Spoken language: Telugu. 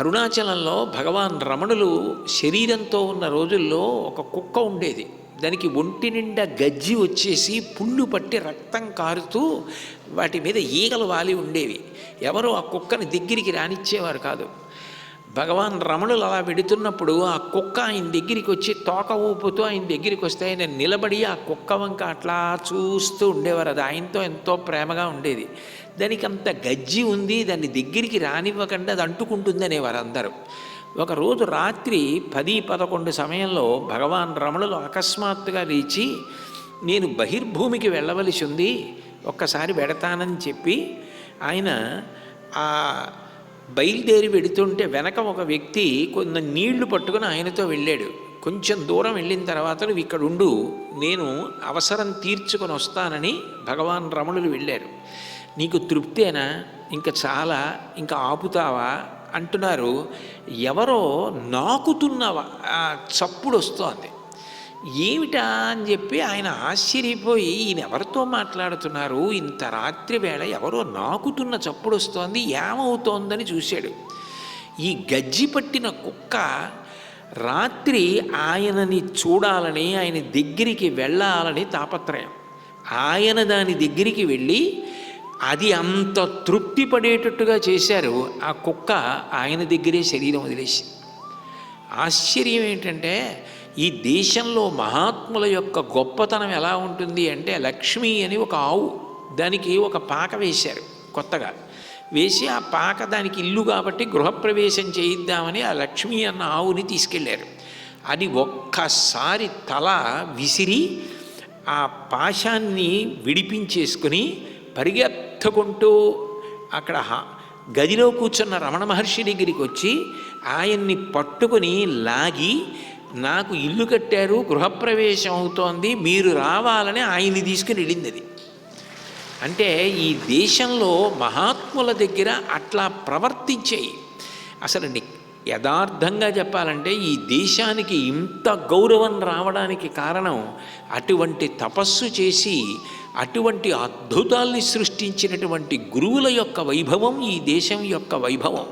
అరుణాచలంలో భగవాన్ రమణులు శరీరంతో ఉన్న రోజుల్లో ఒక కుక్క ఉండేది. దానికి ఒంటి నిండా గజ్జి వచ్చేసి పుళ్ళు పట్టి రక్తం కారుతూ వాటి మీద ఈగలు వాలి ఉండేవి. ఎవరో ఆ కుక్కని దగ్గరికి రానిచ్చేవారు కాదు. భగవాన్ రమణులు అలా వెడుతున్నప్పుడు ఆ కుక్క ఆయన దగ్గరికి వచ్చి తోక ఊపుతూ ఆయన దగ్గరికి వస్తే ఆయన నిలబడి ఆ కుక్క వంక అట్లా చూస్తూ ఉండేవారు. అది ఆయనతో ఎంతో ప్రేమగా ఉండేది. దానికి అంత గజ్జి ఉంది దాన్ని దగ్గరికి రానివ్వకుండా అది అంటుకుంటుంది అనేవారు అందరూ. ఒకరోజు రాత్రి పది పదకొండు సమయంలో భగవాన్ రమణులు అకస్మాత్తుగా లేచి నేను బహిర్భూమికి వెళ్ళవలసి ఉంది ఒక్కసారి వెడతానని చెప్పి ఆయన ఆ బయలుదేరి వెడుతుంటే వెనక ఒక వ్యక్తి కొన్ని నీళ్ళు పట్టుకుని ఆయనతో వెళ్ళాడు. కొంచెం దూరం వెళ్ళిన తర్వాత నువ్వు ఇక్కడ ఉండు నేను అవసరం తీర్చుకొని వస్తానని భగవాన్ రమణులు వెళ్ళారు. నీకు తృప్తేనా ఇంకా చాలా ఇంకా ఆపుతావా? అంటున్నారు ఎవరో నాకుతున్న చప్పుడు వస్తోంది. ఏమిటా అని చెప్పి ఆయన ఆశ్చర్యపోయి ఈయన ఎవరితో మాట్లాడుతున్నారు? ఇంత రాత్రి వేళ ఎవరో నాకుతున్న చప్పుడు వస్తోంది ఏమవుతోందని చూశాడు. ఈ గజ్జి పట్టిన కుక్క రాత్రి ఆయనని చూడాలని ఆయన దగ్గరికి వెళ్ళాలని తాపత్రయం. ఆయన దాని దగ్గరికి వెళ్ళి అది అంత తృప్తి పడేటట్టుగా చేశారు. ఆ కుక్క ఆయన దగ్గరే శరీరం వదిలేసింది. ఆశ్చర్యం ఏంటంటే ఈ దేశంలో మహాత్ముల యొక్క గొప్పతనం ఎలా ఉంటుంది అంటే లక్ష్మి అని ఒక ఆవు దానికి ఒక పాక వేశారు కొత్తగా. వేసి ఆ పాక దానికి ఇల్లు కాబట్టి గృహప్రవేశం చేయిద్దామని ఆ లక్ష్మి అన్న ఆవుని తీసుకెళ్ళారు అది ఒక్కసారి తల విసిరి ఆ పాశాన్ని విడిపించేసుకుని పరిగెత్తుకుంటూ అక్కడ హ- గదిలో కూర్చున్న రమణ మహర్షి దగ్గరికి వచ్చి ఆయన్ని పట్టుకుని లాగి నాకు ఇల్లు కట్టారు గృహప్రవేశం అవుతోంది మీరు రావాలని ఆయన్ని తీసుకుని వెళ్ళింది అది. అంటే ఈ దేశంలో మహాత్ముల దగ్గర అట్లా ప్రవర్తించేయి. అసలు యథార్థంగా చెప్పాలంటే ఈ దేశానికి ఇంత గౌరవం రావడానికి కారణం అటువంటి తపస్సు చేసి అటువంటి అద్భుతాల్ని సృష్టించినటువంటి గురువుల యొక్క వైభవం ఈ దేశం యొక్క వైభవం.